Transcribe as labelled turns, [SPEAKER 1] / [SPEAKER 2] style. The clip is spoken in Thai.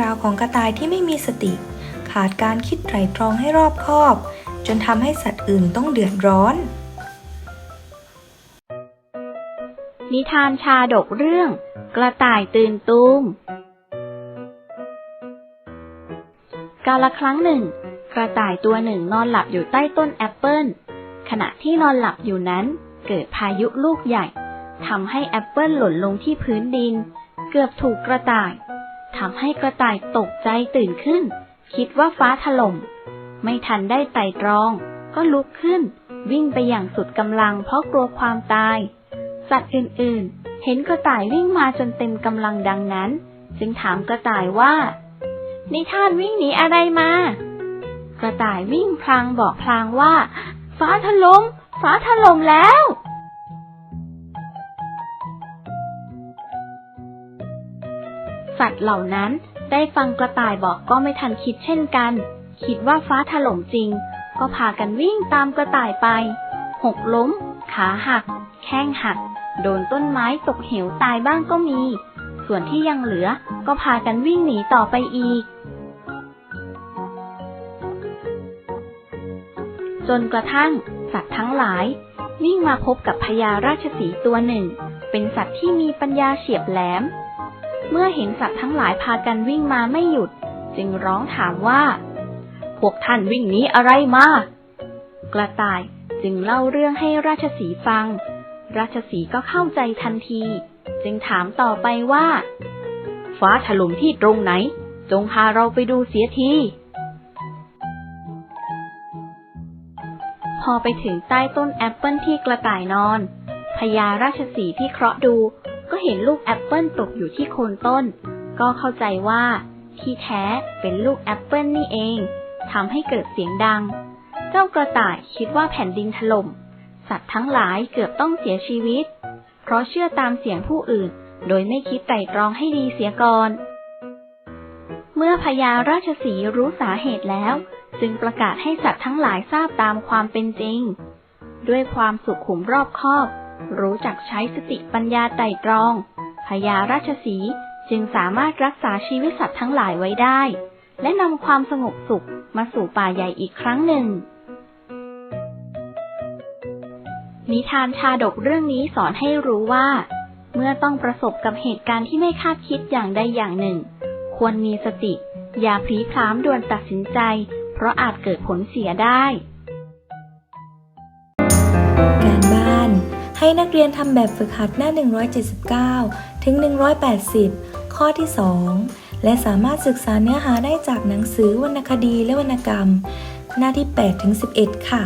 [SPEAKER 1] ราวของกระต่ายที่ไม่มีสติ ขาดการคิดไตร่ตรองให้รอบคอบ จนทำให้สัตว์อื่นต้องเดือดร้อน
[SPEAKER 2] นิทานชาดกเรื่อง กระต่ายตื่นตูม กาลครั้งหนึ่ง กระต่ายตัวหนึ่งนอนหลับอยู่ใต้ต้นแอปเปิลขณะที่นอนหลับอยู่นั้น เกิดพายุลูกใหญ่ทำให้แอปเปิลหล่นลงที่พื้นดิน เกือบถูกกระต่าย ทำให้กระต่ายตกใจตื่นขึ้น คิดว่าฟ้าถล่ม ไม่ทันได้ไต่ตรอง ก็ลุกขึ้น วิ่งไปอย่างสุดกำลังเพราะกลัวความตาย สัตว์อื่นๆ เห็นกระต่ายวิ่งมาจนเต็มกำลังดังนั้น จึงถามกระต่ายว่า นิท่านวิ่งหนีอะไรมา กระต่ายวิ่งพลางบอกพลางว่า ฟ้าถล่มฟ้าถล่มแล้ว สัตว์เหล่านั้น ได้ฟังกระต่ายบอกก็ไม่ทันคิดเช่นกัน คิดว่าฟ้าถล่มจริง ก็พากันวิ่งตามกระต่ายไป หกล้ม ขาหัก แข้งหัก โดนต้นไม้ตกเหวตายบ้างก็มี ส่วนที่ยังเหลือ ก็พากันวิ่งหนีต่อไปอีก จนกระทั่ง สัตว์ทั้งหลาย วิ่งมาพบกับพญาราชสีตัวหนึ่ง เป็นสัตว์ที่มีปัญญาเฉียบแหลม เมื่อเห็นสัตว์ทั้งหลายพากันวิ่งมาไม่หยุด จึงร้องถามว่า พวกท่านวิ่งหนีอะไรมา กระต่ายจึงเล่าเรื่องให้ราชสีฟัง ราชสีก็เข้าใจทันที จึงถามต่อไปว่า ฟ้าถล่มที่ตรงไหน จงพาเราไปดูเสียที พอไปถึงใต้ต้นแอปเปิลที่กระต่ายนอนพญาราชสีที่เคราะห์ดู ก็เห็นลูกแอปเปิลตกอยู่ที่โคนต้น ก็เข้าใจว่า ที่แท้เป็นลูกแอปเปิลนี่เองทำให้เกิดเสียงดัง เจ้ากระต่ายคิดว่าแผ่นดินถล่ม สัตว์ทั้งหลายเกือบต้องเสียชีวิต เพราะเชื่อตามเสียงผู้อื่น โดยไม่คิดไตร่ตรองให้ดีเสียก่อน เมื่อพญาราชสีรู้สาเหตุแล้ว จึงประกาศให้สัตว์ทั้งหลายทราบตามความเป็นจริง ด้วยความสุขุมรอบคอบ รู้จักใช้สติปัญญาไต่ตรอง พญาราชสีจึงสามารถรักษาชีวิตสัตว์ทั้งหลายไว้ได้ และนำความสงบสุขมาสู่ป่าใหญ่อีกครั้งหนึ่ง นิทานชาดกเรื่องนี้สอนให้รู้ว่า เมื่อต้องประสบกับเหตุการณ์ที่ไม่คาดคิดอย่างใดอย่างหนึ่ง ควรมีสติ อย่าพลีพล้ามด่วนตัดสินใจ เพราะอาจเกิดผลเสียได้
[SPEAKER 1] การบ้าน ให้นักเรียนทำแบบฝึกหัดหน้า 179 ถึง 180 ข้อที่ 2 และสามารถศึกษาเนื้อหาได้จากหนังสือวรรณคดีและวรรณกรรม หน้าที่ 8 ถึง 11 ค่ะ